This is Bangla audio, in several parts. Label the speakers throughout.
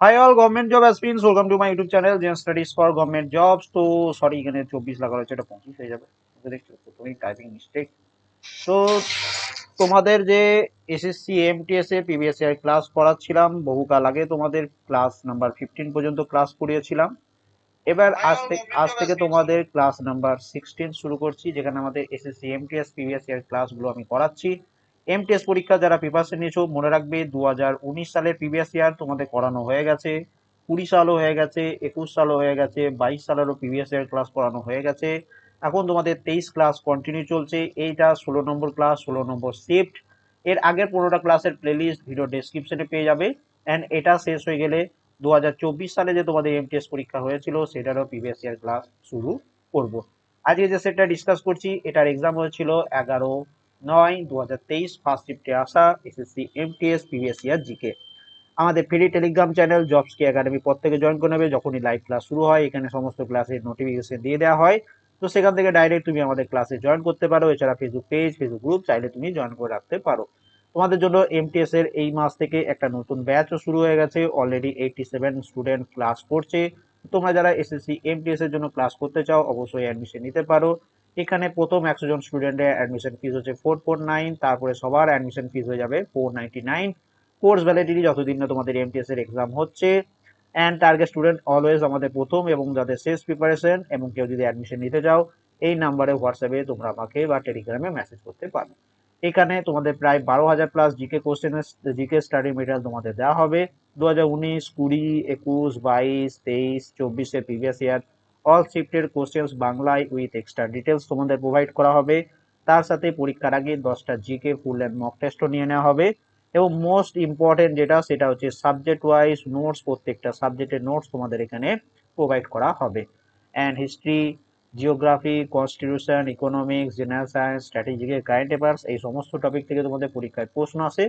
Speaker 1: Hi all government job aspirants welcome to my YouTube channel Zen Studies for government jobs তো সরি এখানে চব্বিশ লাগা রয়েছে এটা পঁচিশ হয়ে যাবে। দেখছ প্রথমেই টাইপিং মিস্টেক তো তোমাদের যে এসএসসি এমটিএস এ পিবিএস এর ক্লাস করাচ্ছিলাম বহুকাল আগে তোমাদের ক্লাস নাম্বার ফিফটিন পর্যন্ত ক্লাস করিয়েছিলাম। এবার আজ থেকে আজ থেকে তোমাদের ক্লাস নাম্বার সিক্সটিন শুরু করছি যেখানে আমাদের এসএসসি এমটিএস পিবিএস এর ক্লাসগুলো আমি করাচ্ছি এমটিএস পরীক্ষা যারা প্রিপারেশন নিয়েছো, মনে রাখবে দু হাজার উনিশ সালের প্রিভিয়াস ইয়ার তোমাদের করানো হয়ে গেছে, কুড়ি সালও হয়ে গেছে, একুশ সালও হয়ে গেছে, বাইশ সালেরও প্রিভিয়াস ইয়ার ক্লাস করানো হয়ে গেছে। এখন তোমাদের তেইশ ক্লাস কন্টিনিউ চলছে, এইটা ষোলো নম্বর ক্লাস ষোলো নম্বর শিফট এর আগের পনেরোটা ক্লাসের প্লেলিস্ট ভিডিও ডেসক্রিপশনে পেয়ে যাবে। অ্যান্ড এটা শেষ হয়ে গেলে দু হাজার চব্বিশ সালে যে তোমাদের এমটিএস পরীক্ষা হয়েছিল, সেটারও প্রিভিয়াস ইয়ার ক্লাস শুরু করব। আজকে যে সেটটা ডিসকাস করছি, এটার এক্সাম হয়েছিল এগারো নয় দু হাজার তেইশ ফার্স্ট শিফটে আসা SSC MTS previous year GK আমাদের ফ্রি টেলিগ্রাম চ্যানেল জবস কি একাডেমি পর থেকে জয়েন করে নেবে, যখনই লাইভ ক্লাস শুরু হয়, এখানে সমস্ত ক্লাসের নোটিফিকেশন দিয়ে দেওয়া হয়। তো সেখান থেকে ডাইরেক্ট তুমি আমাদের ক্লাসে জয়েন করতে পারো, এছাড়া ফেসবুক পেজ ফেসবুক গ্রুপ চাইলে তুমি জয়েন করে রাখতে পারো। তোমাদের জন্য এমটিএস এর এই মাস থেকে একটা নতুন ব্যাচও শুরু হয়ে গেছে already eighty seven student class করছে। তোমরা যারা এসএসসি এমটিএস এর জন্য ক্লাস করতে চাও, অবশ্যই অ্যাডমিশন নিতে পারো। এখানে প্রথম একশো জন স্টুডেন্টের অ্যাডমিশন ফিস হচ্ছে ফোর ফোর নাইন তারপরে সবার অ্যাডমিশন ফিস হয়ে যাবে four ninety nine course validity যতদিন না তোমাদের এমটিএস এর এক্সাম হচ্ছে। অ্যান্ড টার্গেট স্টুডেন্ট অলওয়েজ আমাদের প্রথম এবং যাদের শেষ প্রিপারেশন এবং কেউ যদি অ্যাডমিশন নিতে চাও, এই নাম্বারে হোয়াটসঅ্যাপে তোমরা আমাকে বা টেলিগ্রামে মেসেজ করতে পারো। এখানে তোমাদের প্রায় বারো হাজার প্লাস জিকে কোশ্চেনের জিকে স্টাডি মেটেরিয়াল তোমাদের দেওয়া হবে। দু হাজার উনিশ, কুড়ি, একুশ, বাইশ, তেইশ চব্বিশের প্রিভিয়াস ইয়ার অল শিফটের কোশ্চেন্স বাংলায় উইথ এক্সট্রা ডিটেলস তোমাদের প্রোভাইড করা হবে। তার সাথে পরীক্ষার আগে দশটা জিকে ফুল অ্যান্ড মক টেস্টও নিয়ে নেওয়া হবে। এবং মোস্ট ইম্পর্টেন্ট যেটা, সেটা হচ্ছে সাবজেক্ট ওয়াইজ নোটস প্রত্যেকটা সাবজেক্টের নোটস তোমাদের এখানে প্রোভাইড করা হবে। And history geography constitution economics general science স্ট্র্যাটেজিকের current affairs এই সমস্ত টপিক থেকে তোমাদের পরীক্ষায় প্রশ্ন আসে।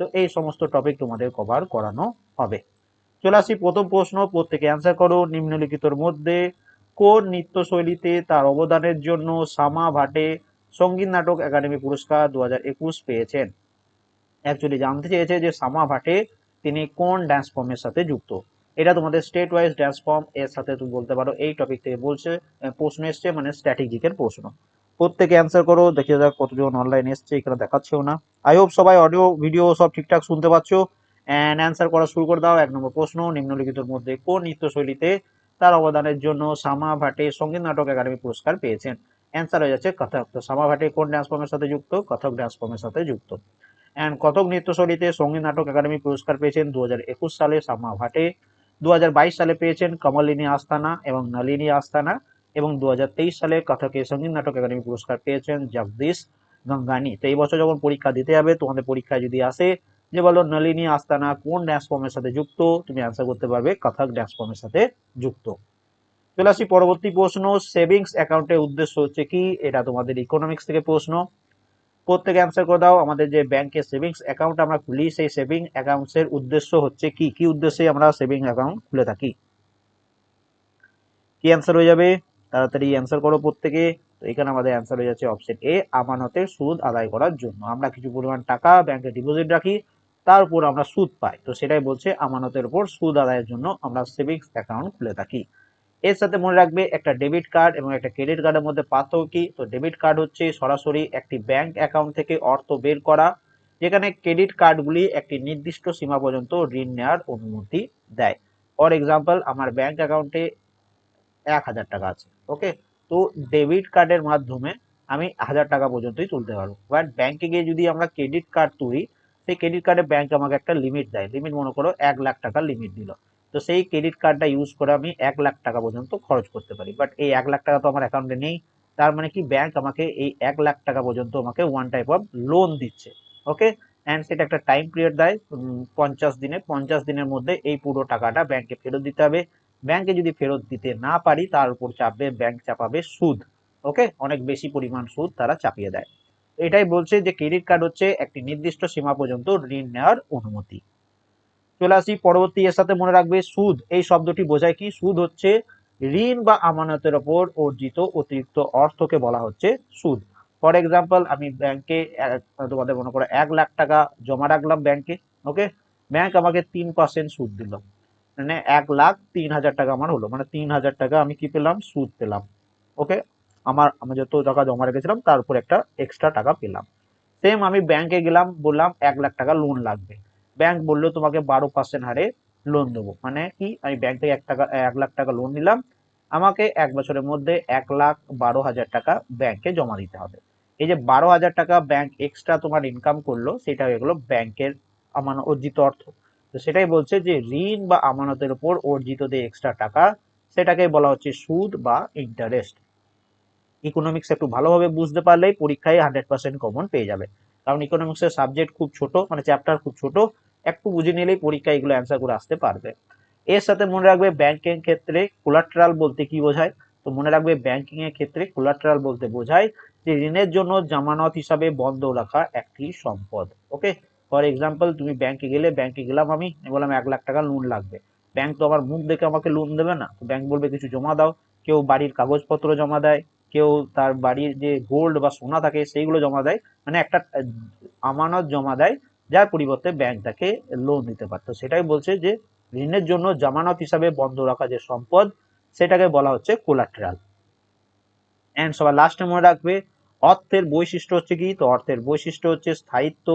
Speaker 1: তো এই সমস্ত টপিক তোমাদের কভার করানো হবে। চলে আসি প্রথম প্রশ্ন, প্রত্যেকে অ্যান্সার করো। নিম্নলিখিতর মধ্যে কোন নৃত্যশৈলীতে তার অবদানের জন্য সামা ভাটে সংগীত নাটক একাডেমি পুরস্কার দু হাজার একুশ পেয়েছেন। অ্যাকচুয়ালি জানতে চেয়েছে যে সামা ভাটে তিনি কোন ড্যান্স ফর্মের সাথে যুক্ত। এটা তোমাদের স্টেট ওয়াইজ ড্যান্স ফর্ম এর সাথে তুমি বলতে পারো। এই টপিক থেকে বলছে প্রশ্ন এসছে মানে স্ট্র্যাটেজিকের প্রশ্ন। প্রত্যেকে অ্যান্সার করো, দেখে যাক কতজন অনলাইন এসছে, এখানে দেখাচ্ছেও না। আই হোপ সবাই অডিও ভিডিও সব ঠিকঠাক শুনতে পাচ্ছ। অ্যান্ড অ্যান্সার করা শুরু করে দাও। এক নম্বর প্রশ্ন, নিম্নলিখিতর মধ্যে কোন নৃত্যশৈলীতে তার অবদানের জন্য সামা ভাটে সংগীত নাটক একাডেমি পুরস্কার পেয়েছেন। অ্যান্সার হয়ে যাচ্ছে কথক। তো সামা ভাটে কোন ড্যান্স ফর্মের সাথে যুক্ত? কথক ড্যান্স ফর্মের সাথে যুক্ত। অ্যান্ড কথক নৃত্যশৈলীতে সংগীত নাটক একাডেমি পুরস্কার পেয়েছেন দু হাজার একুশ সালে সামা ভাটে দু হাজার বাইশ সালে পেয়েছেন কমলিনী আস্তানা এবং নলিনী আস্তানা এবং দু হাজার তেইশ সালে কথকে সংগীত নাটক একাডেমি পুরস্কার পেয়েছেন জগদীশ গঙ্গানি। তো এই বছর যখন পরীক্ষা দিতে যাবে, তোমাদের পরীক্ষায় যদি আসে যে বলো নলিনী আস্তানা কোন ড্যান্স ফর্মের সাথে যুক্ত? তুমি অ্যান্সার করতে পারবে কথক ড্যান্স ফর্মের সাথে যুক্ত। চলে আসি পরবর্তী প্রশ্ন। সেভিংস অ্যাকাউন্টের উদ্দেশ্য হচ্ছে কি? এটা তোমাদের ইকোনমিক্স থেকে প্রশ্ন। প্রত্যেকে অ্যান্সার করে দাও। আমাদের যে ব্যাংকের সেভিংস অ্যাকাউন্ট আমরা খুলি, সেই সেভিং অ্যাকাউন্টসের উদ্দেশ্য হচ্ছে কি? কি উদ্দেশ্যে আমরা সেভিং অ্যাকাউন্ট খুলে থাকি? কি অ্যান্সার হয়ে যাবে? তাড়াতাড়ি অ্যান্সার করো প্রত্যেকে। তো এখানে আমাদের অ্যান্সার হয়ে যাচ্ছে অপশন এ আমানতের সুদ আদায় করার জন্য। আমরা কিছু পরিমাণ টাকা ব্যাংকে ডিপোজিট রাখি। তার উপর আমরা সুদ পাই। তো সেটাই বলছে আমানতের উপর সুদ আদায়ের জন্য আমরা সেভিংস অ্যাকাউন্ট খুলে থাকি। এর সাথে মনে রাখবে একটা ডেবিট কার্ড এবং একটা ক্রেডিট কার্ডের মধ্যে পার্থক্য কি? তো ডেবিট কার্ড হচ্ছে সরাসরি একটি ব্যাংক অ্যাকাউন্ট থেকে অর্থ বের করা, যেখানে ক্রেডিট কার্ডগুলি একটি নির্দিষ্ট সীমা পর্যন্ত ঋণ নেওয়ার অনুমতি দেয়। ফর এক্সাম্পল আমার ব্যাংক অ্যাকাউন্টে এক হাজার টাকা আছে ওকে তো ডেবিট কার্ডের মাধ্যমে আমি হাজার টাকা পর্যন্তই তুলতে পারব। বাট ব্যাংকে গিয়ে যদি আমরা ক্রেডিট কার্ড তুলি সেই ক্রেডিট কার্ডে ব্যাংক আমাকে একটা লিমিট দেয়। লিমিট মনে করো এক লাখ টাকার লিমিট দিল। তো সেই ক্রেডিট কার্ডটা ইউজ করে আমি এক লাখ টাকা পর্যন্ত খরচ করতে পারি। বাট এই এক লাখ টাকা তো আমার অ্যাকাউন্টে নেই। তার মানে কি ব্যাংক আমাকে এই এক লাখ টাকা পর্যন্ত আমাকে ওয়ান টাইপ অফ লোন দিচ্ছে। ওকে অ্যান্ড সেটা একটা টাইম পিরিয়ড দেয়। পঞ্চাশ দিনে। পঞ্চাশ দিনের মধ্যে এই পুরো টাকাটা ব্যাংকে ফেরত দিতে হবে। ব্যাংকে যদি ফেরত দিতে না পারি, তার উপর চাপবে ব্যাংক চাপাবে সুদ। ওকে অনেক বেশি পরিমাণ সুদ তারা চাপিয়ে দেয়। এটাই বলছে যে ক্রেডিট কার্ড হচ্ছে একটি নির্দিষ্ট সীমা পর্যন্ত ঋণ নেওয়ার অনুমতি। চলে আসি, পরবর্তী এর সাথে মনে রাখবে, সুদ। এই শব্দটি বোঝায় কি? সুদ হচ্ছে ঋণ বা আমানতের ওপর অর্জিত অতিরিক্ত অর্থকে বলা হচ্ছে সুদ। ফর এক্সাম্পল আমি ব্যাংকে তোমাদের মনে করো এক লাখ টাকা জমা রাখলাম ব্যাংকে ওকে ব্যাংক আমাকে তিন পার্সেন্ট সুদ দিল। মানে এক লাখ তিন হাজার টাকা আমার হলো। মানে তিন হাজার টাকা আমি কি পেলাম? সুদ পেলাম ওকে আমার, আমি যত টাকা জমা রেখেছিলাম, তার উপর একটা এক্সট্রা টাকা পেলাম। সেম আমি ব্যাংকে গেলাম, বললাম এক লাখ টাকা লোন লাগবে। ব্যাংক বলল, তোমাকে বারো পার্সেন্ট হারে লোন দেবো। মানে কি? আমি ব্যাংক থেকে এক টাকা, এক লাখ টাকা লোন নিলাম। আমাকে এক বছরের মধ্যে এক লাখ বারো হাজার টাকা ব্যাংকে জমা দিতে হবে। এই যে বারো হাজার টাকা ব্যাংক এক্সট্রা তোমার ইনকাম করল, সেটা হয়ে গেলো ব্যাংকের আমার অর্জিত অর্থ। তো সেটাই বলছে যে ঋণ বা আমানতের উপর অর্জিত যে এক্সট্রা টাকা, সেটাকে বলা হচ্ছে সুদ বা ইন্টারেস্ট ইকোনমিক্স একটু ভালোভাবে বুঝতে পারলেই পরীক্ষায় হান্ড্রেড পার্সেন্ট কমন পেয়ে যাবে। কারণ ইকোনমিক্সের সাবজেক্ট খুব ছোট মানে চ্যাপ্টার খুব ছোট, একটু বুঝে নিলেই পরীক্ষা এগুলো অ্যান্সার করে আসতে পারবে। এর সাথে মনে রাখবে ব্যাংকিং ক্ষেত্রে কোলাট্রাল বলতে কি বোঝায়? তো মনে রাখবে ব্যাংকিং এর ক্ষেত্রে কোলাট্রাল বলতে বোঝায় যে ঋণের জন্য জামানত হিসাবে বন্ধ রাখা একটি সম্পদ ওকে ফর এক্সাম্পল তুমি ব্যাংকে গেলে ব্যাংকে গেলাম আমি বললাম এক লাখ টাকা লোন লাগবে। ব্যাংক তো আমার মুখ দেখে আমাকে লোন দেবে না ব্যাংক বলবে কিছু জমা দাও, কেউ বাড়ির কাগজপত্র জমা দেয় কেউ তার বাড়ির যে গোল্ড বা সোনা থাকে সেইগুলো জমা দেয় মানে একটা আমানত জমা দেয়, যার পরিবর্তে ব্যাংক তাকে লোন দিতে পারতো সেটাই বলছে যে, ঋণের জন্য জামানত হিসাবে বন্ধ রাখা যে সম্পদ, সেটাকে বলা হচ্ছে কোলাট্রাল অ্যান্ড সবার লাস্টে মনে রাখবে, অর্থের বৈশিষ্ট্য হচ্ছে কি? তো অর্থের বৈশিষ্ট্য হচ্ছে স্থায়িত্ব,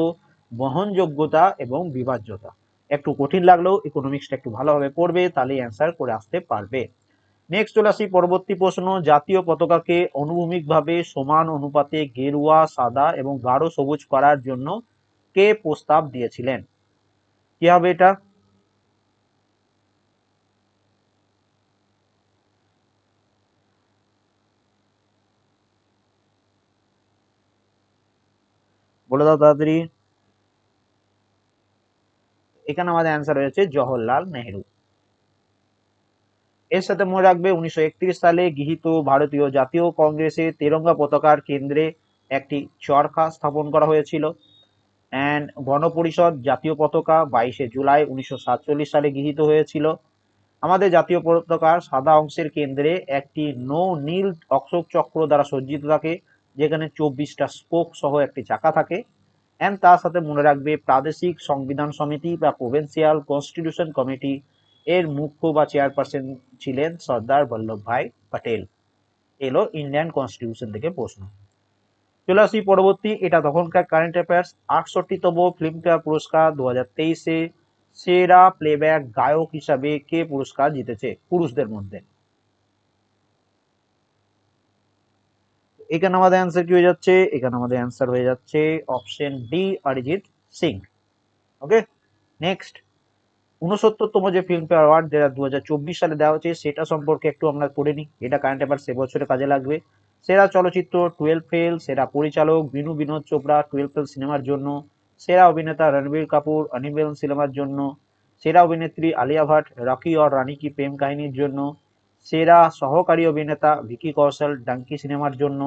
Speaker 1: বহনযোগ্যতা এবং বিভাজ্যতা। একটু কঠিন লাগলেও ইকোনমিক্সটা একটু ভালোভাবে পড়বে তাহলে অ্যান্সার করে আসতে পারবে। নেক্সট চলে আসি পরবর্তী প্রশ্ন। জাতীয় পতাকাকে অনুভূমিকভাবে সমান অনুপাতে গেরুয়া, সাদা এবং গাঢ় সবুজ করার জন্য কে প্রস্তাব দিয়েছিলেন? কি হবে এটা? বলে দাও তাড়াতাড়ি। এখানে আমাদের অ্যান্সার হয়েছে জওহরলাল নেহরু। এর সাথে মনে রাখবে উনিশশো একত্রিশ সালে গৃহীত ভারতীয় জাতীয় কংগ্রেসে তেরঙ্গা পতাকার কেন্দ্রে একটি চরখা স্থাপন করা হয়েছিল। অ্যান্ড গণপরিষদ জাতীয় পতাকা বাইশে জুলাই উনিশশো সাতচল্লিশ সালে গৃহীত হয়েছিল। আমাদের জাতীয় পতাকার সাদা অংশের কেন্দ্রে একটি নো নীল অশোক চক্র দ্বারা সজ্জিত থাকে, যেখানে চব্বিশটা স্পোক সহ একটি চাকা থাকে। অ্যান্ড তার সাথে মনে রাখবে প্রাদেশিক সংবিধান সমিতি বা প্রভিন্সিয়াল কনস্টিটিউশন কমিটি এর মুখ্য বা চেয়ারপারসন ছিলেন সর্দার বল্লভভাই পটেল। এলো ইন্ডিয়ান কনস্টিটিউশন থেকে প্রশ্ন। চলে আসি পরবর্তী, এটা তখনকার কারেন্ট অ্যাফেয়ার্স আটষট্টিতম ফিল্মফেয়ার পুরস্কার দু হাজার তেইশে, সেরা প্লেব্যাক গায়ক হিসাবে কে পুরস্কার জিতেছে পুরুষদের মধ্যে? এখানে আমাদের অ্যান্সার কি হয়ে যাচ্ছে? এখানে আমাদের অ্যান্সার হয়ে যাচ্ছে option D Arijit Singh. Okay next উনসত্তরতম যে ফিল্মফেয়ার অ্যাওয়ার্ড যেটা দু সালে দেওয়া হয়েছে, সেটা সম্পর্কে একটু আমরা করে নিই। এটা কারেন্ট অ্যাফার সে বছরে কাজে লাগবে। সেরা চলচ্চিত্র টুয়েলভ ফেল সেরা পরিচালক বিনু বিনোদ চোপড়া টুয়েলভ ফেল সিনেমার জন্য। সেরা অভিনেতা রণবীর কাপুর অনিবেল সিনেমার জন্য। সেরা অভিনেত্রী আলিয়া ভাট, রকি অর রানী কি প্রেম কাহিনীর জন্য। সেরা সহকারী অভিনেতা ভিকি কৌশল, ডাঙ্কি সিনেমার জন্য।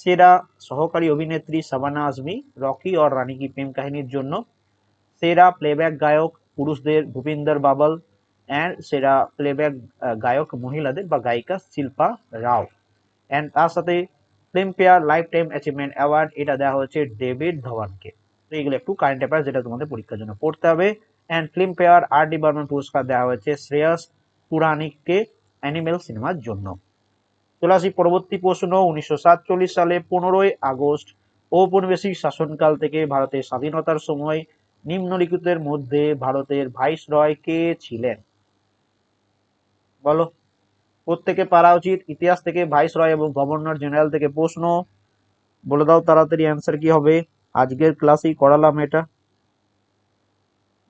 Speaker 1: সেরা সহকারী অভিনেত্রী সাবানা আজমি, রকি অর রানী কি প্রেম কাহিনীর জন্য। সেরা প্লেব্যাক গায়ক পুরুষদের ভূপিন্দর বাবল অ্যান্ড সেরা প্লেব্যাক গায়ক মহিলাদের বা গায়িকা শিল্পা রাও। অ্যান্ড তার সাথে Filmfare lifetime achievement award এটা দেওয়া হয়েছে ডেভিড ধওয়ানকে। তো এগুলো একটু কারেন্ট অ্যাফেয়ার যেটা তোমাদের পরীক্ষার জন্য পড়তে হবে। And Filmfare R D Burman পুরস্কার দেওয়া হয়েছে শ্রেয়স পুরাণিককে অ্যানিমেল সিনেমার জন্য। চলে আসি পরবর্তী প্রশ্ন, উনিশশো সাতচল্লিশ সালে পনেরোই আগস্ট ঔপনিবেশিক শাসনকাল থেকে ভারতের স্বাধীনতার সময় নিম্নলিখিতের মধ্যে ভারতের ভাইস রয় কে ছিলেন? বলো। প্রত্যেকে পারা উচিত। ইতিহাস থেকে ভাইস রয় এবং গভর্নর জেনারেল থেকে প্রশ্ন। বলে দাও তাড়াতাড়ি অ্যান্সার কি হবে? আজকের ক্লাসেই করালাম এটা।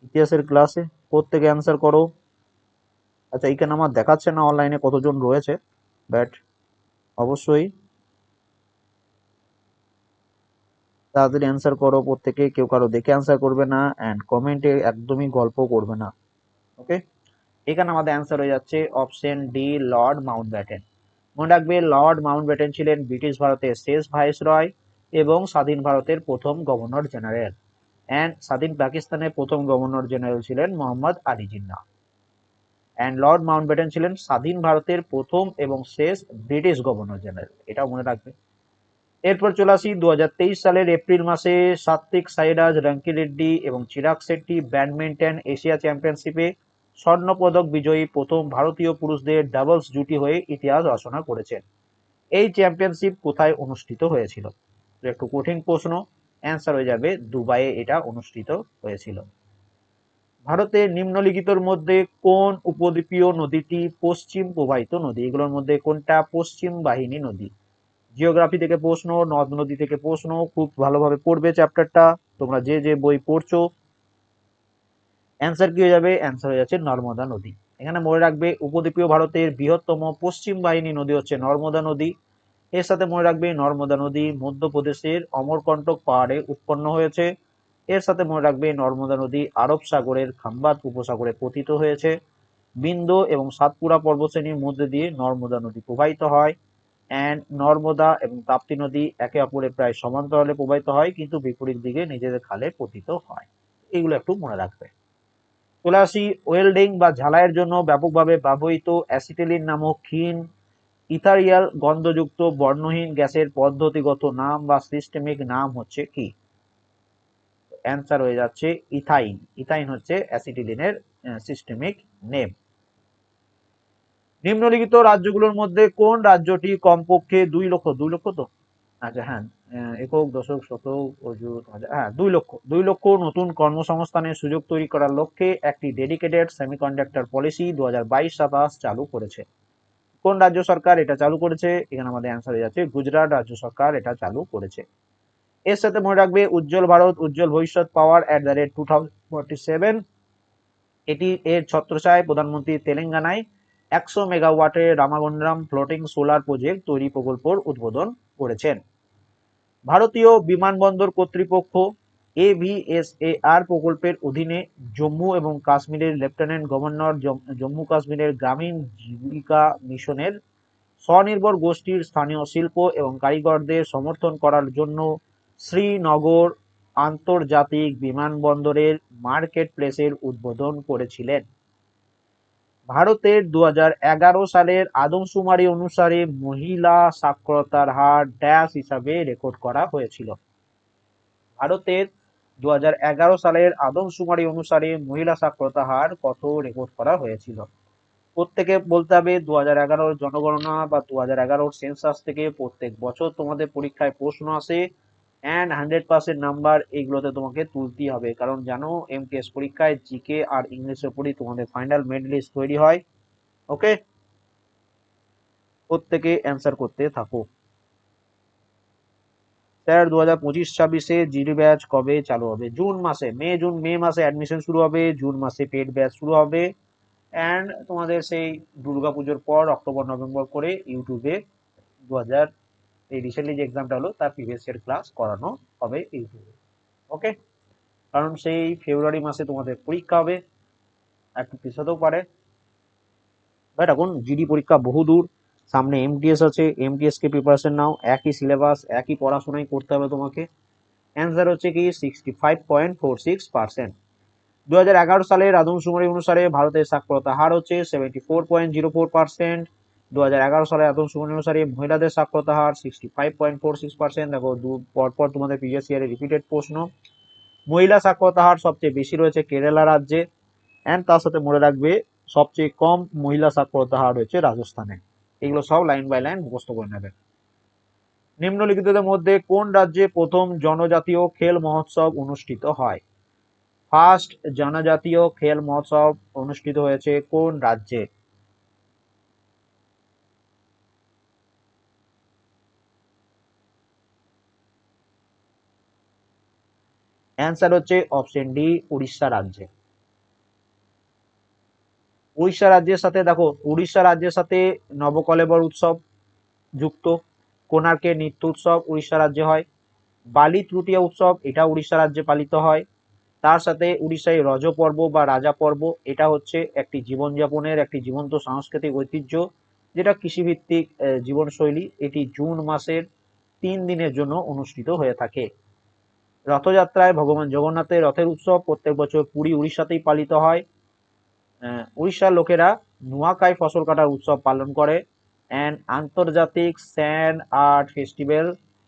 Speaker 1: ইতিহাসের ক্লাসে প্রত্যেকে অ্যান্সার করো। আচ্ছা এইখানে আমার দেখাচ্ছে না, অনলাইনে কতজন রয়েছে? বাট অবশ্যই। তাড়াতাড়ি অ্যান্সার করো প্রত্যেকে, কেউ কারও দেখে অ্যান্সার করবে না অ্যান্ড কমেন্টে একদমই গল্প করবে না। ওকে এখানে আমাদের অ্যান্সার হয়ে যাচ্ছে option D Lord Mountbatten মনে রাখবে লর্ড মাউন্ট ব্যাটেন ছিলেন ব্রিটিশ ভারতের শেষ ভাইস রয় এবং স্বাধীন ভারতের প্রথম গভর্নর জেনারেল অ্যান্ড স্বাধীন পাকিস্তানের প্রথম গভর্নর জেনারেল ছিলেন Mohammad Ali Jinnah and Lord Mountbatten ছিলেন স্বাধীন ভারতের প্রথম এবং শেষ ব্রিটিশ গভর্নর জেনারেল এটাও মনে রাখবে। এরপর চলে আসি দু হাজার তেইশ সালের এপ্রিল মাসে সাত্বিক সাইরাজ, রঙ্কি রেড্ডি এবং চিরাগ শেট্টি ব্যাডমিন্টন এশিয়া চ্যাম্পিয়নশিপে স্বর্ণ পদক বিজয়ী প্রথম ভারতীয় পুরুষদের ডাবলস জুটি হয়ে ইতিহাস রচনা করেছেন। এই চ্যাম্পিয়নশিপ কোথায় অনুষ্ঠিত হয়েছিল? একটু কঠিন প্রশ্ন, অ্যান্সার হয়ে যাবে দুবাইয়ে এটা অনুষ্ঠিত হয়েছিল। ভারতে নিম্নলিখিতর মধ্যে কোন উপদ্বীপীয় নদীটি পশ্চিম প্রবাহিত নদী? এগুলোর মধ্যে কোনটা পশ্চিম বাহিনী নদী? জিওগ্রাফি থেকে প্রশ্ন নদ নদী থেকে প্রশ্ন, খুব ভালোভাবে পড়বে চ্যাপ্টারটা তোমরা যে যে বই পড়ছো অ্যান্সার কি হয়ে যাবে? অ্যান্সার হয়ে যাচ্ছে নর্মদা নদী। এখানে মনে রাখবে, উপদ্বীপীয় ভারতের বৃহত্তম পশ্চিম বাহিনী নদী হচ্ছে নর্মদা নদী। এর সাথে মনে রাখবে, নর্মদা নদী মধ্যপ্রদেশের অমরকণ্টক পাহাড়ে উৎপন্ন হয়েছে। এর সাথে মনে রাখবে, নর্মদা নদী আরব সাগরের খাম্বাত উপসাগরে পতিত হয়েছে। বিন্দু এবং সাতপুরা পর্বতশ্রেণীর মধ্যে দিয়ে নর্মদা নদী প্রবাহিত হয়। অ্যান্ড নর্মদা এবং তাপ্তি নদী একে অপরের প্রায় সমান্তরালে প্রবাহিত হয়, কিন্তু বিপরীত দিকে নিজেদের খালে পতিত হয়। এগুলো একটু মনে রাখবে। চলে আসি ওয়েল্ডিং বা ঝালাইয়ের জন্য ব্যাপকভাবে ব্যবহৃত অ্যাসিটেলিন নামক ক্ষীণ ইথারিয়াল গন্ধযুক্ত বর্ণহীন গ্যাসের পদ্ধতিগত নাম বা সিস্টেমিক নাম হচ্ছে কি? অ্যান্সার হয়ে যাচ্ছে ইথাইন। ইথাইন হচ্ছে অ্যাসিটিলিনের সিস্টেমিক নেম নিম্নলিখিত রাজ্যগুলোর মধ্যে কোন রাজ্যটি কমপক্ষে দুই লক্ষ দুই লক্ষ তো? আচ্ছা হ্যাঁ একক, দশক, শতক অযুত হ্যাঁ দুই লক্ষ দুই লক্ষ নতুন কর্মসংস্থানের সুযোগ তৈরি করার লক্ষ্যে একটি ডেডিকেটেড সেমিকন্ডাক্টর পলিসি দু হাজার বাইশ চালু করেছে। কোন রাজ্য সরকার এটা চালু করেছে? এখানে আমাদের অ্যান্সার হয়ে যাচ্ছে, গুজরাট রাজ্য সরকার এটা চালু করেছে। এর সাথে মনে রাখবে, উজ্জ্বল ভারত, উজ্জ্বল ভবিষ্যৎ power at the rate two thousand এটি এর ছত্রছায় প্রধানমন্ত্রী তেলেঙ্গানায় একশো মেগাওয়াটের রামাগন্ডাম ফ্লোটিং সোলার প্রজেক্ট তৈরি প্রকল্পর উদ্বোধন করেছেন। ভারতীয় বিমানবন্দর কর্তৃপক্ষ এভিএসএআর প্রকল্পের অধীনে জম্মু এবং কাশ্মীরের লেফটেন্যান্ট গভর্নর জম্মু কাশ্মীরের গ্রামীণ জীবিকা মিশনের স্বনির্ভর গোষ্ঠীর স্থানীয় শিল্প এবং কারিগরদের সমর্থন করার জন্য শ্রীনগর আন্তর্জাতিক বিমানবন্দরের মার্কেট প্লেসের উদ্বোধন করেছিলেন। ভারতের দু হাজার এগারো সালের আদমশুমারি অনুসারে মহিলা সাক্ষরতার হার ড্যাশ হিসাবে রেকর্ড করা হয়েছিল। ভারতের দু হাজার এগারো সালের আদমশুমারি অনুসারে মহিলা সাক্ষরতা হার কত রেকর্ড করা হয়েছিল? প্রত্যেকে বলতে হবে দু হাজার জনগণনা বা দু হাজার সেন্সাস থেকে প্রত্যেক বছর তোমাদের পরীক্ষায় প্রশ্ন আসে অ্যান্ড হান্ড্রেড পার্সেন্ট নাম্বার এইগুলোতে তোমাকে তুলতেই হবে। কারণ জানো এমটিএস পরীক্ষায় জিকে আর ইংলিশের উপরই তোমাদের ফাইনাল মেড লিস্ট তৈরি হয়। ওকে প্রত্যেকে অ্যান্সার করতে থাকো। স্যার দু হাজার পঁচিশ ছাব্বিশে জিডি ব্যাচ কবে চালু হবে? জুন মাসে। মে জুন মে মাসে অ্যাডমিশন শুরু হবে। জুন মাসে পেড ব্যাচ শুরু হবে। অ্যান্ড তোমাদের সেই দুর্গাপুজোর পর অক্টোবর নভেম্বর করে ইউটিউবে দু হাজার এই রিসেন্টলি যে এক্সামটা হলো, তার প্রিভিয়াস ইয়ার ক্লাস করানো হবে ইউটিউবে ওকে কারণ সেই ফেব্রুয়ারি মাসে তোমাদের পরীক্ষা হবে। একটু পিছাতেও পারে। বাট এখন জিডি পরীক্ষা বহু দূর। সামনে এমটিএস আছে। এমটিএস কে প্রিপারেশন নাও। একই সিলেবাস একই পড়াশোনাই করতে হবে তোমাকে। অ্যান্সার হচ্ছে কি sixty five point four six percent দু হাজার এগারো সালের অনুসারে ভারতের সাক্ষরতা হার হচ্ছে seventy four point zero four percent দু হাজার এগারো সালে আদমশুমারি অনুসারে মহিলাদের সাক্ষরতা হার sixty five point four six দেখো দু, পরপর তোমাদের প্রিভিয়াস ইয়ারে রিপিটেড প্রশ্ন। মহিলা সাক্ষরতা হার সবচেয়ে বেশি রয়েছে কেরালা রাজ্যে অ্যান্ড তার সাথে মনে রাখবে সবচেয়ে কম মহিলা সাক্ষরতা হার রয়েছে রাজস্থানে। এগুলো সব লাইন বাই লাইন মুখস্থ করে নেবে। নিম্নলিখিতদের মধ্যে কোন রাজ্যে প্রথম জনজাতীয় খেল মহোৎসব অনুষ্ঠিত হয়? ফার্স্ট জনজাতীয় খেল মহোৎসব অনুষ্ঠিত হয়েছে কোন রাজ্যে? অ্যান্সার হচ্ছে অপশন ডি উড়িষ্যা রাজ্যে। উড়িষ্যা রাজ্যের সাথে দেখো, উড়িষ্যা রাজ্যের সাথে নবকলেবর উৎসব যুক্ত কোনার্কের নৃত্য উৎসব উড়িষ্যা রাজ্যে হয়, বালি তৃতীয় উৎসব, এটা উড়িষ্যা রাজ্যে পালিত হয়, তার সাথে উড়িষ্যায় রজ পর্ব বা রাজা পর্ব, এটা হচ্ছে একটি জীবনযাপনের, একটি জীবন্ত সাংস্কৃতিক ঐতিহ্য, যেটা কৃষিভিত্তিক জীবনশৈলী, এটি জুন মাসের তিন দিনের জন্য অনুষ্ঠিত হয়ে থাকে। রথযাত্রায় ভগবান জগন্নাথের রথের উৎসব প্রত্যেক বছর পুরী উড়িষ্যাতেই পালিত হয়। উড়িষ্যার লোকেরা নুয়াখাই ফসল কাটার উৎসব পালন করে। অ্যান্ড আন্তর্জাতিক স্যান্ড আর্ট ফেস্টিভ্যাল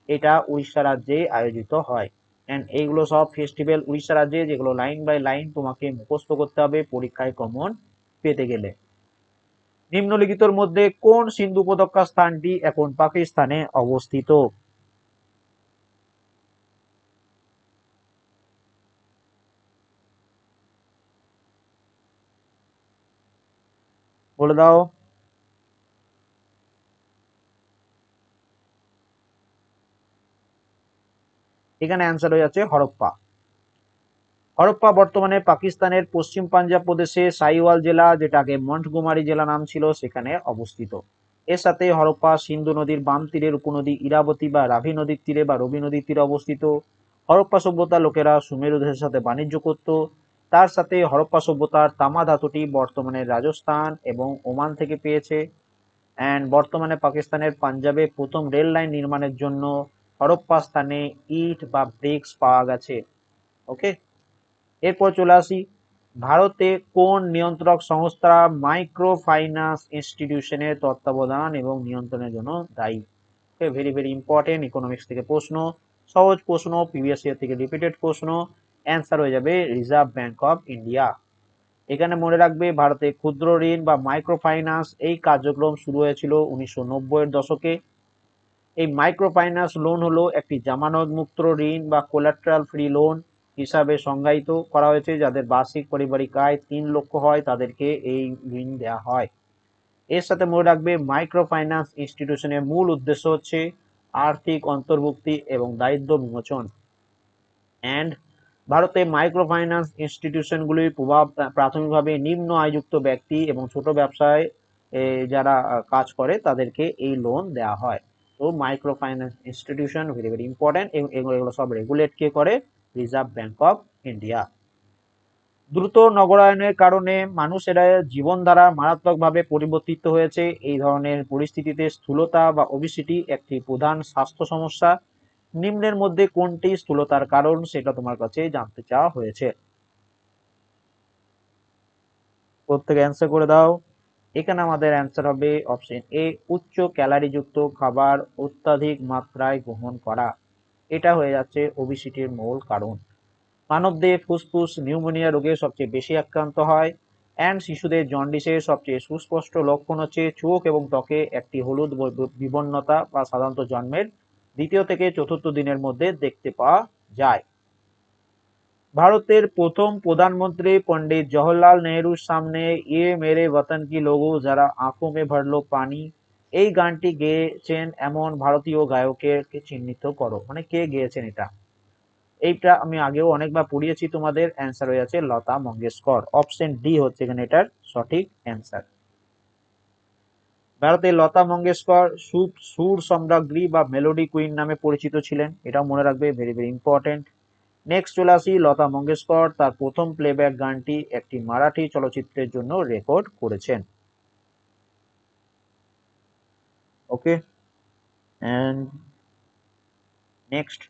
Speaker 1: এটা উড়িষ্যা রাজ্যে আয়োজিত হয়। অ্যান্ড এইগুলো সব ফেস্টিভ্যাল উড়িষ্যা রাজ্যে যেগুলো লাইন বাই লাইন তোমাকে মুখস্থ করতে হবে পরীক্ষায় কমন পেতে গেলে। নিম্নলিখিতর মধ্যে কোন সিন্ধু উপত্যকা স্থানটি এখন পাকিস্তানে অবস্থিত? বলে দাও। এখানে অ্যান্সার হয়ে যাচ্ছে হরপ্পা। হরপ্পা বর্তমানে পাকিস্তানের পশ্চিম পাঞ্জাব প্রদেশে সাইওয়াল জেলা যেটা আগে মন্টগুমারি জেলা নাম ছিল, সেখানে অবস্থিত। এর সাথে হরপ্পা সিন্ধু নদীর বাম তীরের উপনদী ইরাবতী বা রাভি নদীর তীরে বা রবি নদীর তীরে অবস্থিত। হরপ্পা সভ্যতার লোকেরা সুমেরু দেশের সাথে বাণিজ্য করত। তার সাথে হরপ্পা সভ্যতার তামা ধাতুটি বর্তমানে রাজস্থান এবং ওমান থেকে পেয়েছে। অ্যান্ড বর্তমানে পাকিস্তানের পাঞ্জাবে প্রথম রেল লাইন নির্মাণের জন্য হরপ্পা স্থানে ইট বা ব্রিক্স পাওয়া গেছে। ওকে এরপর চলে আসি। ভারতে কোন নিয়ন্ত্রক সংস্থা মাইক্রো ফাইন্যান্স ইনস্টিটিউশনের তত্ত্বাবধান এবং নিয়ন্ত্রণের জন্য দায়ী? ভেরি ভেরি ইম্পর্টেন্ট ইকোনমিক্স থেকে প্রশ্ন। সহজ প্রশ্ন প্রিভিয়াস থেকে রিপিটেড প্রশ্ন। অ্যান্সার হয়ে যাবে রিজার্ভ ব্যাংক অফ ইন্ডিয়া এখানে মনে রাখবে ভারতে ক্ষুদ্র ঋণ বা মাইক্রো ফাইন্যান্স এই কার্যক্রম শুরু হয়েছিল উনিশশো নব্বইয়ের দশকে। এই মাইক্রো ফাইন্যান্স লোন হলো একটি জামানত মুক্ত ঋণ বা কোলাট্রাল ফ্রি লোন হিসাবে সংজ্ঞায়িত করা হয়েছে, যাদের বার্ষিক পারিবারিক আয় তিন লক্ষ হয়, তাদেরকে এই ঋণ দেওয়া হয়। এর সাথে মনে রাখবে মাইক্রো ফাইন্যান্স ইনস্টিটিউশনের মূল উদ্দেশ্য হচ্ছে আর্থিক অন্তর্ভুক্তি এবং দায়িত্ব বিমোচন। অ্যান্ড ভারতে মাইক্রো ফাইন্যান্স ইনস্টিটিউশনগুলির প্রভাব প্রাথমিকভাবে নিম্ন আয়যুক্ত ব্যক্তি এবং ছোট ব্যবসায় যারা কাজ করে তাদেরকে এই লোন দেওয়া হয়। তো micro finance institution very very important এবং এগুলো সব রেগুলেট কে করে? রিজার্ভ ব্যাংক অফ ইন্ডিয়া দ্রুত নগরায়নের কারণে মানুষেরা জীবনধারা মারাত্মকভাবে পরিবর্তিত হয়েছে। এই ধরনের পরিস্থিতিতে স্থূলতা বা ওবিসিটি একটি প্রধান স্বাস্থ্য সমস্যা। নিম্নের মধ্যে কোনটি স্থূলতার কারণ সেটা তোমার কাছে জানতে চাওয়া হয়েছে। প্রত্যেকে অ্যান্সার করে দাও। এখানে আমাদের অ্যান্সার হবে অপশন এ উচ্চ ক্যালারিযুক্ত খাবার অত্যাধিক মাত্রায় গ্রহণ করা। এটা হয়ে যাচ্ছে ওবিসিটির মূল কারণ। মানবদেহ ফুসফুস, নিউমোনিয়া রোগে সবচেয়ে বেশি আক্রান্ত হয় অ্যান্ড শিশুদের জন্ডিসের সবচেয়ে সুস্পষ্ট লক্ষণ হচ্ছে চোখ এবং ত্বকে একটি হলুদ বিবন্নতা বা সাধারণত জন্মের দ্বিতীয় থেকে চতুর্থ দিনের মধ্যে দেখতে পাওয়া যায়। ভারতের প্রথম প্রধানমন্ত্রী পণ্ডিত জওহরলাল নেহরুর সামনে ইয়ে মেরে বতন কি লোগো, যারা আঁখো মে ভরলো পানি, এই গানটি গেয়েছেন এমন ভারতীয় গায়কের চিহ্নিত করো। মানে কে গেয়েছেন এটা? এইটা আমি আগেও অনেকবার পড়িয়েছি তোমাদের অ্যান্সার হয়ে আছে লতা মঙ্গেশকর। অপশন ডি হচ্ছে এখানে এটার সঠিক অ্যান্সার ভারতে লতা মঙ্গেশকর সুর সম্রাজ্ঞী বা মেলোডি কুইন নামে পরিচিত ছিলেন। এটাও মনে রাখবে ভেরি ভেরি ইম্পর্টেন্ট নেক্সট চলে আসি লতা মঙ্গেশকর। তার প্রথম প্লেব্যাক গানটি একটি মারাঠি চলচ্চিত্রের জন্য রেকর্ড করেছেন। ওকে নেক্সট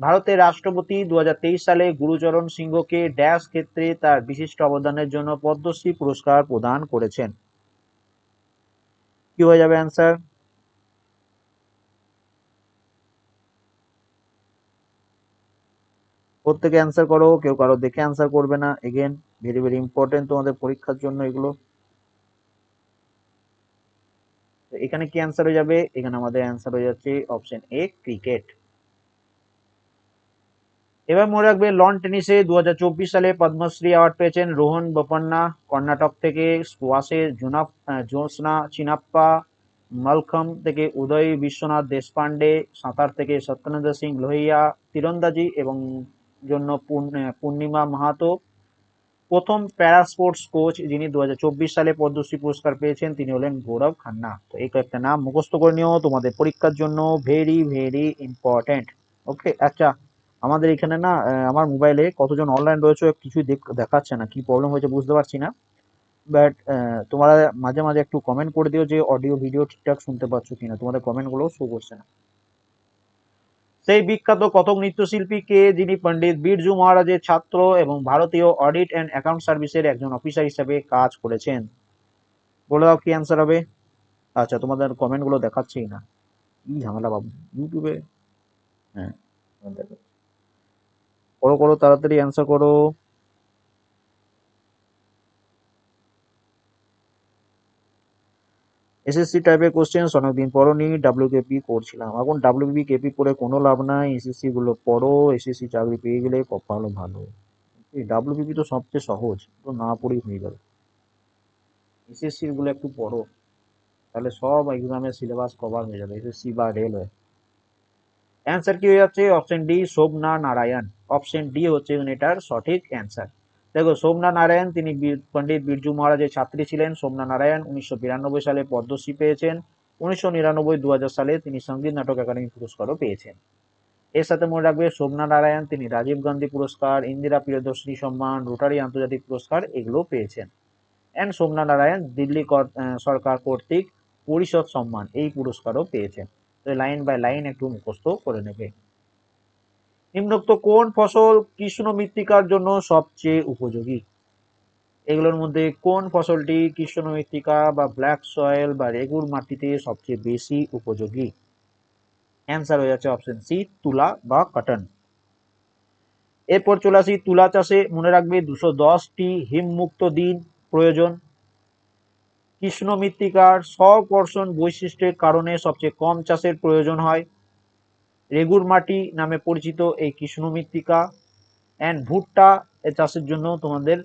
Speaker 1: ভারতের রাষ্ট্রপতি দু হাজার তেইশ সালে গুরুচরণ সিংহকে ড্যাশ ক্ষেত্রে তার বিশিষ্ট অবদানের জন্য পদ্মশ্রী পুরস্কার প্রদান করেছেন। কি হয়ে যাবে অ্যান্সার প্রত্যেকে অ্যান্সার করো, কেউ কারও দেখে অ্যান্সার করবে না। এগেন ভেরি ভেরি ইম্পর্টেন্ট তোমাদের পরীক্ষার জন্য এগুলো। এখানে কি অ্যান্সার হয়ে যাবে? এখানে আমাদের অ্যান্সার হয়ে যাচ্ছে অপশন এ ক্রিকেট এবার মনে রাখবে লন টেনিসে দু হাজার চব্বিশ সালে পদ্মশ্রী অ্যাওয়ার্ড পেয়েছেন রোহন বোপান্না, কর্ণাটক থেকে স্কোয়াশে জুনাপ জ্যোৎস্না চিনাপ্পা, মালখম থেকে উদয় বিশ্বনাথ দেশপান্ডে সাঁতার থেকে সত্যানন্দ সিং লোহিয়া, তীরন্দাজি এবং জন্য পূর্ণিমা মাহাতো। প্রথম প্যারা স্পোর্টস কোচ যিনি দু হাজার চব্বিশ সালে পদ্মশ্রী পুরস্কার পেয়েছেন, তিনি হলেন গৌরব খান্না। তো এই কয়েকটা নাম মুখস্থ করে নিও, তোমাদের পরীক্ষার জন্য ভেরি ভেরি ইম্পর্টেন্ট ওকে আচ্ছা আমাদের এখানে না আমার মোবাইলে কতজন অনলাইন রয়েছে কিছুই দেখাচ্ছে না, কি প্রবলেম হয়েছে বুঝতে পারছি না। বাট তোমরা মাঝে মাঝে একটু কমেন্ট করে দিও যে অডিও ভিডিও ঠিকঠাক শুনতে পাচ্ছ কিনা। তোমাদের কমেন্টগুলো শো করছে না। সেই বিখ্যাত কতক নৃত্যশিল্পী কে যিনি পণ্ডিত বিরজু মহারাজের ছাত্র এবং ভারতীয় অডিট অ্যান্ড অ্যাকাউন্ট সার্ভিসের একজন অফিসার হিসেবে কাজ করেছেন। বলে দাও কি অ্যান্সার হবে? আচ্ছা তোমাদের কমেন্টগুলো দেখাচ্ছেই না। কি ঝামেলা বাবু ইউটিউবে হ্যাঁ করো করো, তাড়াতাড়ি অ্যান্সার করো। এসএসসি টাইপের কোশ্চেন অনেকদিন পরনি ডাব্লিউকেপি করছিলাম। এখন ডাব্লিউবি কেপি পড়ে কোনো লাভ নাই এসএসসি গুলো পড়ো এসএসসি চাকরি পেয়ে গেলে ভালো। এই ডাব্লিউবিপি তো সবচেয়ে সহজ, তো না পড়েই হয়ে যাবে। এসএসসি গুলো একটু পড়ো, তাহলে সব এক্সামের সিলেবাস কভার হয়ে যাবে এসএসসি বা রেলওয়ে অ্যান্সার কি হয়ে যাচ্ছে? Option D Shobhana Narayan option D হচ্ছে এটার সঠিক অ্যান্সার। দেখো সোমনা নারায়ণ তিনি পণ্ডিত বিরজু মহারাজের ছাত্রী ছিলেন। সোমনা নারায়ণ উনিশশো বিরানব্বই সালে পদ্মশ্রী পেয়েছেন। উনিশশো নিরানব্বই দু সালে তিনি সংগীত নাটক একাডেমি পুরস্কারও পেয়েছেন। এর সাথে মনে রাখবে সোমনা নারায়ণ তিনি রাজীব গান্ধী পুরস্কার, ইন্দিরা প্রিয়দর্শিনী সম্মান, রোটারি আন্তর্জাতিক পুরস্কার এগুলো পেয়েছেন। অ্যান্ড সোমনা নারায়ণ দিল্লি কর- সরকার কর্তৃক পরিষদ সম্মান এই পুরস্কারও পেয়েছেন। লাইন বাই লাইন একটু মুখস্থ করে নেবে। নিম্নোক্ত কোন ফসল কৃষ্ণ মৃত্তিকার জন্য সবচেয়ে উপযোগী? এগুলোর মধ্যে কোন ফসলটি কৃষ্ণ মৃত্তিকা বা ব্ল্যাক সয়েল বা রেগুর মাটিতে সবচেয়ে বেশি উপযোগী? অ্যান্সার হয়ে যাচ্ছে অপশন সি তুলা বা কটন এরপর চলে আসি তুলা চাষে। মনে রাখবে দুশো দশটি হিমমুক্ত দিন প্রয়োজন। কৃষ্ণ মৃত্তিকার স্বকর্ষণ বৈশিষ্ট্যের কারণে সবচেয়ে কম চাষের প্রয়োজন হয়। রেগুর মাটি নামে পরিচিত এই কৃষ্ণ মৃত্তিকা অ্যান্ড ভুট্টা চাষের জন্য তোমাদের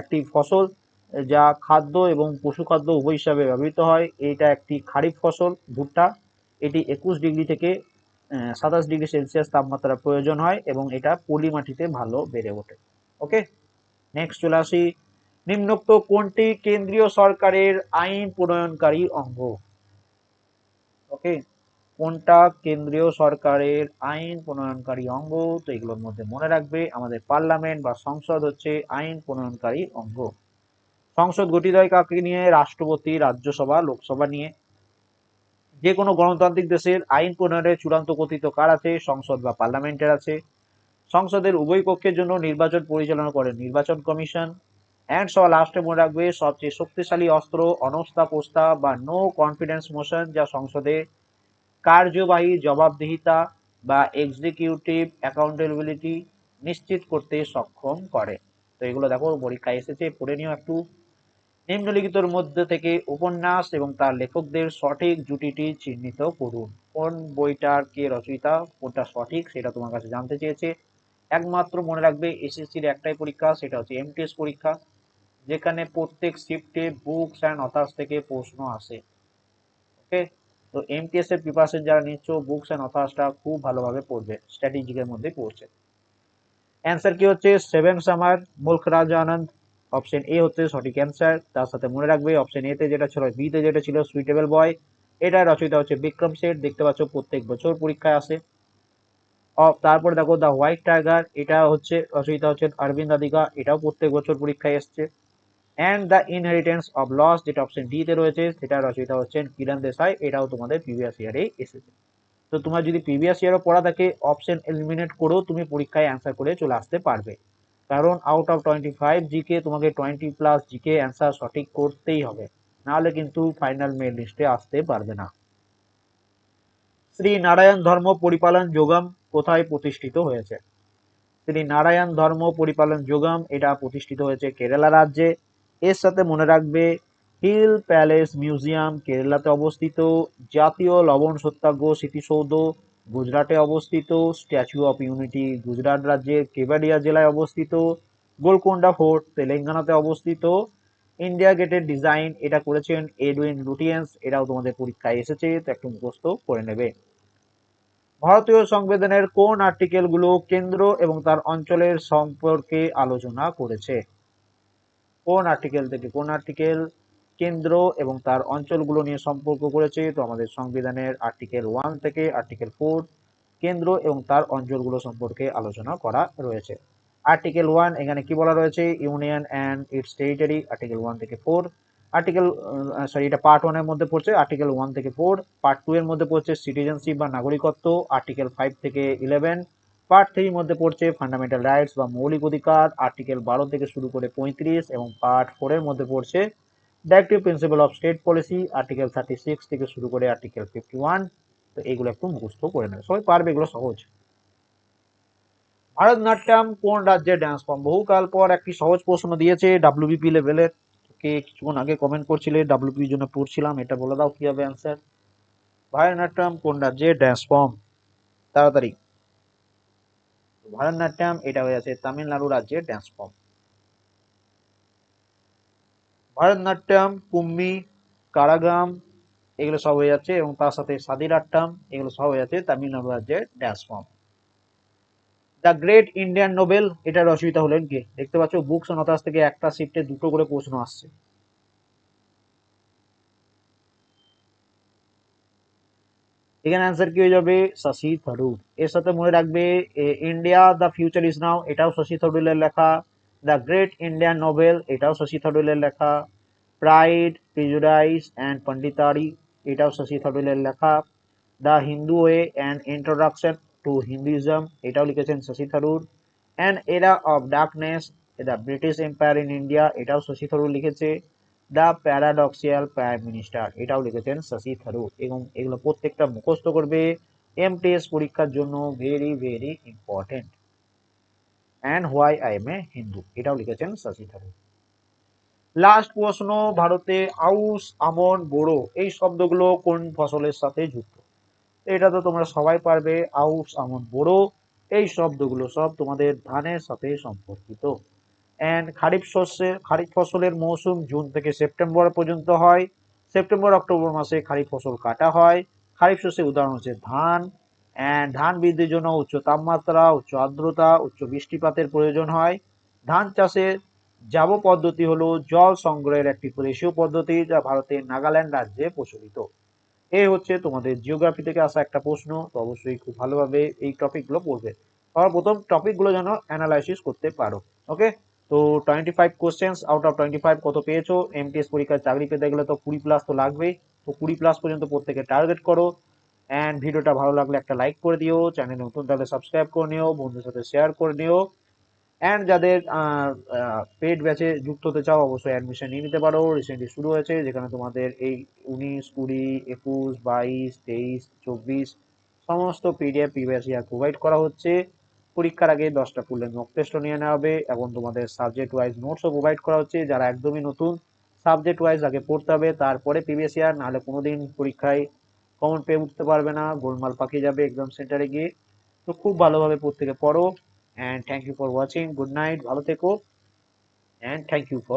Speaker 1: একটি ফসল, যা খাদ্য এবং পশুখাদ্য উভয় হিসাবে ব্যবহৃত হয়। এটা একটি খারিফ ফসল, ভুট্টা। এটি একুশ ডিগ্রি থেকে সাতাশ ডিগ্রি সেলসিয়াস তাপমাত্রা প্রয়োজন হয় এবং এটা পলি মাটিতে ভালো বেড়ে ওঠে। ওকে? নেক্সট চলে আসি। নিম্নোক্ত কোনটি কেন্দ্রীয় সরকারের আইন প্রণয়নকারী অঙ্গ? ওকে? কোনটা কেন্দ্রীয় সরকারের আইন প্রণয়নকারী অঙ্গ? তো এগুলোর মধ্যে মনে রাখবে আমাদের পার্লামেন্ট বা সংসদ হচ্ছে আইন প্রণয়নকারী অঙ্গ। সংসদ গঠিত হয় কাকে নিয়ে? রাষ্ট্রপতি, রাজ্যসভা, লোকসভা নিয়ে। যে কোনো গণতান্ত্রিক দেশের আইন প্রণয়নের চূড়ান্ত কর্তৃত্ব কার আছে? সংসদ বা পার্লামেন্টের আছে। সংসদের উভয় কক্ষের জন্য নির্বাচন পরিচালনা করে নির্বাচন কমিশন। অ্যান্ড সব লাস্টে মনে রাখবে সবচেয়ে শক্তিশালী অস্ত্র অনস্থা প্রস্তাব বা নো কনফিডেন্স মোশন যা সংসদে কার্যবাহী জবাবদিহিতা বা এক্সিকিউটিভ অ্যাকাউন্টেবিলিটি নিশ্চিত করতে সক্ষম করে। তো এগুলো দেখো, পরীক্ষায় এসেছে, পড়ে নিও একটু। নিম্নলিখিতর মধ্যে থেকে উপন্যাস এবং তার লেখকদের সঠিক জুটিটি চিহ্নিত করুন। কোন বইটার কে রচয়িতা, কোনটা সঠিক, সেটা তোমার কাছে জানতে চেয়েছে। একমাত্র মনে রাখবে এসএসসির একটাই পরীক্ষা, সেটা হচ্ছে এমটিএস পরীক্ষা, যেখানে প্রত্যেক শিফটে বুকস অ্যান্ড অথার্স থেকে প্রশ্ন আসে। ওকে তো এমটিএস এর প্রিপারেশন যারা নিচ্ছ বুকস অ্যান্ড অথার্সটা খুব ভালোভাবে পড়বে স্ট্র্যাটেজিকের মধ্যে পড়ছে। অ্যান্সার কি হচ্ছে? Seven summer Mulk Raj Anand option A হচ্ছে সঠিক অ্যান্সার তার সাথে মনে রাখবে অপশন এতে যেটা ছিল বি তে যেটা ছিল সুইটেবল বয় এটা রচয়িতা হচ্ছে বিক্রম শেঠ দেখতে পাচ্ছ প্রত্যেক বছর পরীক্ষায় আসে। তারপরে দেখো দ্য হোয়াইট টাইগার এটা হচ্ছে রচয়িতা হচ্ছে অরবিন্দ আদিকা, এটাও প্রত্যেক বছর পরীক্ষায় এসছে। And the inheritance of loss যেটা অপশন ডি তে রয়েছে সেটা রচয়িতা হচ্ছেন কিরণ দেশাই। এটাও তোমাদের প্রিভিয়াস ইয়ারে এসেছে। তো তোমার যদি প্রিভিয়াস ইয়ারও পড়া থাকে অপশন এলিমিনেট করেও তুমি পরীক্ষায় অ্যান্সার করে চলে আসতে পারবে। কারণ out of twenty five GK তোমাকে টোয়েন্টি প্লাস জিকে অ্যান্সার সঠিক করতেই হবে। নাহলে কিন্তু ফাইনাল মেল লিস্টে আসতে পারবে না। শ্রী নারায়ণ ধর্ম পরিপালন যোগাম কোথায় প্রতিষ্ঠিত হয়েছে? শ্রী নারায়ণ ধর্ম পরিপালন যোগাম, এটা প্রতিষ্ঠিত হয়েছে কেরালা রাজ্যে। এর সাথে মনে রাখবে, হিল প্যালেস মিউজিয়াম কেরালাতে অবস্থিত, জাতীয় লবণ সত্যাগ্রহ স্মৃতিসৌধ গুজরাটে অবস্থিত, স্ট্যাচু অফ ইউনিটি গুজরাট রাজ্যের কেবাডিয়া জেলায় অবস্থিত, গোলকোন্ডা ফোর্ট তেলেঙ্গানাতে অবস্থিত। ইন্ডিয়া গেটের ডিজাইন এটা করেছেন এডউইন লুটিয়েন্স এটাও তোমাদের পরীক্ষায় এসেছে, তো একটু মুখস্থ করে নেবে। ভারতীয় সংবিধানের কোন আর্টিকেলগুলো কেন্দ্র এবং তার অঞ্চলের সম্পর্কে আলোচনা করেছে? কোন আর্টিকেল থেকে কোন আর্টিকেল কেন্দ্র এবং তার অঞ্চলগুলো নিয়ে সম্পর্ক করেছে, তো আমাদের সংবিধানের আর্টিকেল ওয়ান থেকে আর্টিকেল ফোর কেন্দ্র এবং তার অঞ্চলগুলো সম্পর্কে আলোচনা করা রয়েছে। আর্টিকেল ওয়ান এখানে কি বলা রয়েছে? Union and its territory article one থেকে ফোর আর্টিকেল সরি এটা পার্ট ওয়ানের মধ্যে পড়ছে আর্টিকেল ওয়ান থেকে ফোর পার্ট টু এর মধ্যে পড়ছে সিটিজেনশিপ বা নাগরিকত্ব আর্টিকেল ফাইভ থেকে ইলেভেন পার্ট থ্রির মধ্যে পড়ছে ফান্ডামেন্টাল রাইটস বা মৌলিক অধিকার আর্টিকেল বারো থেকে শুরু করে পঁয়ত্রিশ এবং পার্ট ফোরের মধ্যে পড়ছে directive principle of state policy article thirty six থেকে শুরু করে আর্টিকেল ফিফটি ওয়ান তো এগুলো একটু মুখস্থ করে নেবে। সবাই পারবে এগুলো সহজ। ভারতনাট্যম কোন রাজ্যের ড্যান্স ফর্ম বহুকাল পর একটি সহজ প্রশ্ন দিয়েছে ডাব্লিউবিপি লেভেলের কে কিছুক্ষণ আগে কমেন্ট করছিলে ডাব্লিউপির জন্য পড়ছিলাম, এটা বলে দাও কি হবে অ্যান্সার ভারতনাট্যম কোন রাজ্যে ড্যান্স ফর্ম তাড়াতাড়ি। ভারতনাট্যম, এটা হয়ে আছে তামিলনাড়ু রাজ্যের ড্যান্স ফর্ম ভারতনাট্যম কুম্মি কারাগাম, এগুলো সব হয়ে যাচ্ছে এবং তার সাথে সাদিরাট্টাম, এগুলো সব হয়ে যাচ্ছে তামিলনাড়ু রাজ্যের dance form the great Indian novel এটার রচয়িতা হলেন কে? দেখতে পাচ্ছ বুকস অনার্স থেকে একটা শিফটে দুটো করে প্রশ্ন আসছে। এখানে অ্যান্সার কি হয়ে যাবে? শশী থারুর এর সাথে মনে রাখবে India the future is now এটাও শশী থারুরের লেখা। দ্য গ্রেট ইন্ডিয়ান নোভেল এটাও শশী থারুরের লেখা। প্রাইড প্রিজুডাইস অ্যান্ড পন্ডিতারি এটাও শশী থারুরের লেখা। The Hindu way and introduction to Hinduism এটাও লিখেছেন Shashi Tharoor. And era of darkness the British empire in India এটাও শশী থারুর লিখেছে। দ্য প্যারাডক্সিয়াল প্রাইম মিনিস্টার এটাও লিখেছেন শশী থারুর এবং এগুলো প্রত্যেকটা মুখস্থ করবে এমটিএস পরীক্ষার জন্য। Very very important and why I am a Hindu এটাও লিখেছেন শশী থারুর। লাস্ট প্রশ্ন, ভারতে আউস আমন, বোরো, এই শব্দগুলো কোন ফসলের সাথে যুক্ত? এটা তো তোমরা সবাই পারবে আউস আমন, বোরো, এই শব্দগুলো সব তোমাদের ধানের সাথে সম্পর্কিত। অ্যান্ড খারিফ শস্যের খারিফ ফসলের মৌসুম জুন থেকে সেপ্টেম্বর পর্যন্ত হয় সেপ্টেম্বর অক্টোবর মাসে খারিফ ফসল কাটা হয় খারিফ শস্যের উদাহরণ হচ্ছে ধান অ্যান্ড ধান বৃদ্ধির জন্য উচ্চ তাপমাত্রা উচ্চ আর্দ্রতা উচ্চ বৃষ্টিপাতের প্রয়োজন হয় ধান চাষের যাব পদ্ধতি হলো জল সংগ্রহের একটি দেশীয় পদ্ধতি যা ভারতের নাগাল্যান্ড রাজ্যে প্রচলিত এই হচ্ছে তোমাদের জিওগ্রাফি থেকে আসা একটা প্রশ্ন তো অবশ্যই খুব ভালোভাবে এই টপিকগুলো পড়বে সবার প্রথম টপিকগুলো যেন অ্যানালাইসিস করতে পারো ওকে তো twenty five questions out of twenty five কত পেয়েছ এমটিএস পরীক্ষার চাকরি পেতে গেলে তো কুড়ি প্লাস তো লাগবেই। তো কুড়ি প্লাস পর্যন্ত প্রত্যেকে টার্গেট করো। অ্যান্ড ভিডিওটা ভালো লাগলে একটা লাইক করে দিও। চ্যানেল নতুন তাহলে সাবস্ক্রাইব করে নিও। বন্ধুর সাথে শেয়ার করে নিও অ্যান্ড যাদের পেড ব্যাচে যুক্ত হতে চাও, অবশ্যই অ্যাডমিশন নিয়ে নিতে পারো। রিসেন্টলি শুরু হয়েছে, যেখানে তোমাদের এই উনিশ, কুড়ি, একুশ, বাইশ, তেইশ, চব্বিশ, সমস্ত পিডিএফ ইয়ার প্রোভাইড করা হচ্ছে পরীক্ষার আগে দশটা ফুল মক টেস্টও নিয়ে নেওয়া হবে এবং তোমাদের সাবজেক্ট ওয়াইজ নোটসও প্রোভাইড করা হচ্ছে। যারা একদমই নতুন সাবজেক্ট ওয়াইজ আগে পড়তে হবে, তারপরে প্রিভিয়াস ইয়ার নাহলে কোনোদিন পরীক্ষায় কমন পেয়ে উঠতে পারবে না, গোলমাল পাকিয়ে যাবে এক্সাম সেন্টারে গিয়ে। তো খুব ভালোভাবে প্রত্যেকে পড়ো and thank you for watching good night ভালো থেকো অ্যান্ড থ্যাংক ইউ ফর